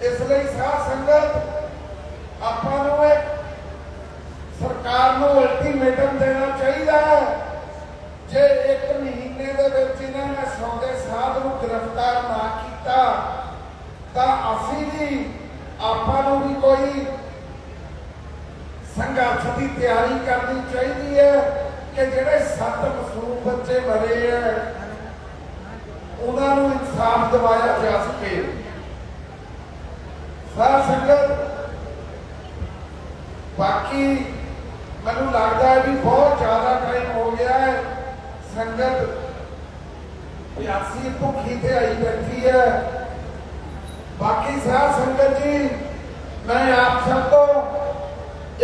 ਇਸ ਲਈ ਸਾਧ ਸੰਗਤ, ਆਪਾਂ ਨੂੰ ਇੱਕ ਸਰਕਾਰ ਨੂੰ ਅਲਟੀਮੇਟਮ ਦੇਣਾ ਚਾਹੀਦਾ ਹੈ। ਜੇ ਇੱਕ ਮਹੀਨੇ ਦੇ ਵਿੱਚ ਇਹਨਾਂ ਨੇ ਸੌਦੇ ਸਾਧ ਨੂੰ ਗ੍ਰਿਫਤਾਰ ਨਾ ਕੀਤਾ, ਤਾਂ ਅਸੀਂ ਵੀ, ਆਪਾਂ ਨੂੰ ਵੀ ਕੋਈ ਸੰਘਰਸ਼ ਦੀ ਤਿਆਰੀ ਕਰਨੀ ਚਾਹੀਦੀ ਹੈ ਕਿ ਜਿਹੜੇ ਸੱਤ ਮਸੂਮ ਬੱਚੇ ਮਰੇ ਹੈ ਦਿਵਾਇਆ ਜਾ ਸਕੇ ਸਾਧ ਸੰਗਤ, ਬਾਕੀ ਮੈਨੂੰ ਲੱਗਦਾ ਹੈ ਵੀ ਬਹੁਤ ਜ਼ਿਆਦਾ ਟਾਈਮ ਹੋ ਗਿਆ ਹੈ। ਸੰਗਤ ਪਿਆਸੀ ਭੁੱਖੀ ਤੇ ਆਈ ਬੈਠੀ ਹੈ। ਬਾਕੀ ਸਾਧ ਸੰਗਤ ਜੀ, ਮੈਂ ਆਪ ਸਭ ਤੋਂ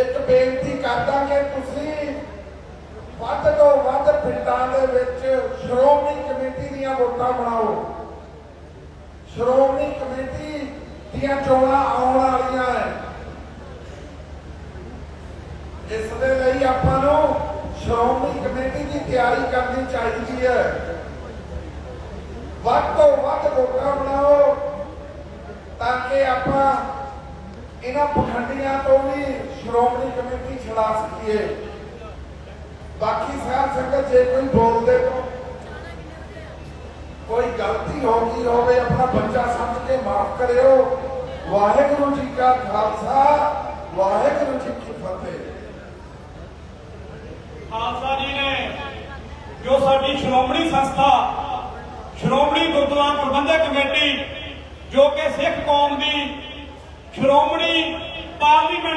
ਇੱਕ ਬੇਨਤੀ ਕਰਦਾ ਕਿ ਤੁਸੀਂ ਵੱਧ ਤੋਂ ਵੱਧ ਪਿੰਡਾਂ ਦੇ ਵਿੱਚ ਸ਼੍ਰੋਮਣੀ ਕਮੇਟੀ ਦੀਆਂ ਵੋਟਾਂ ਬਣਾਓ। ਸ਼੍ਰੋਮਣੀ ਕਮੇਟੀ ਦੀਆਂ ਚੋਣਾਂ ਆਉਣ ਵਾਲੀਆਂ ਹੈ ਇਸ ਦੇ ਲਈ ਆਪਾਂ ਨੂੰ ਸ਼੍ਰੋਮਣੀ ਕਮੇਟੀ ਦੀ ਤਿਆਰੀ ਕਰਨੀ ਚਾਹੀਦੀ ਹੈ। ਵੱਧ ਤੋਂ ਵੱਧ ਵੋਟਾਂ ਬਣਾਓ ਤਾਂ ਕਿ ਆਪਾਂ ਇਹਨਾਂ ਪਖੰਡੀਆਂ ਤੋਂ ਵੀ ਸ਼੍ਰੋਮਣੀ ਕਮੇਟੀ ਛੁਡਾ ਸਕੀਏ। ਬਾਕੀ ਸਾਰ ਸੰਗਤ, ਜੇ ਕੋਈ ਬੋਲਦੇ ਗਲਤੀ ਹੋ ਗਈ ਹੋਵੇ, ਆਪਣਾ ਬੱਚਾ ਸਮਝ ਕੇ ਮਾਫ ਕਰਿਓ। ਵਾਹਿਗੁਰੂ ਜੀ ਕਾ ਖਾਲਸਾ, ਵਾਹਿਗੁਰੂ ਜੀ ਕੀ ਫਤਿਹ। ਖਾਲਸਾ ਜੀ ਨੇ ਜੋ ਸਾਡੀ ਸ਼੍ਰੋਮਣੀ ਸੰਸਥਾ, ਸ਼੍ਰੋਮਣੀ ਗੁਰਦੁਆਰਾ ਪ੍ਰਬੰਧਕ ਕਮੇਟੀ, ਜੋ ਕਿ ਸਿੱਖ ਕੌਮ ਦੀ ਸ਼੍ਰੋਮਣੀ ਪਾਰਲੀਮੈਂਟ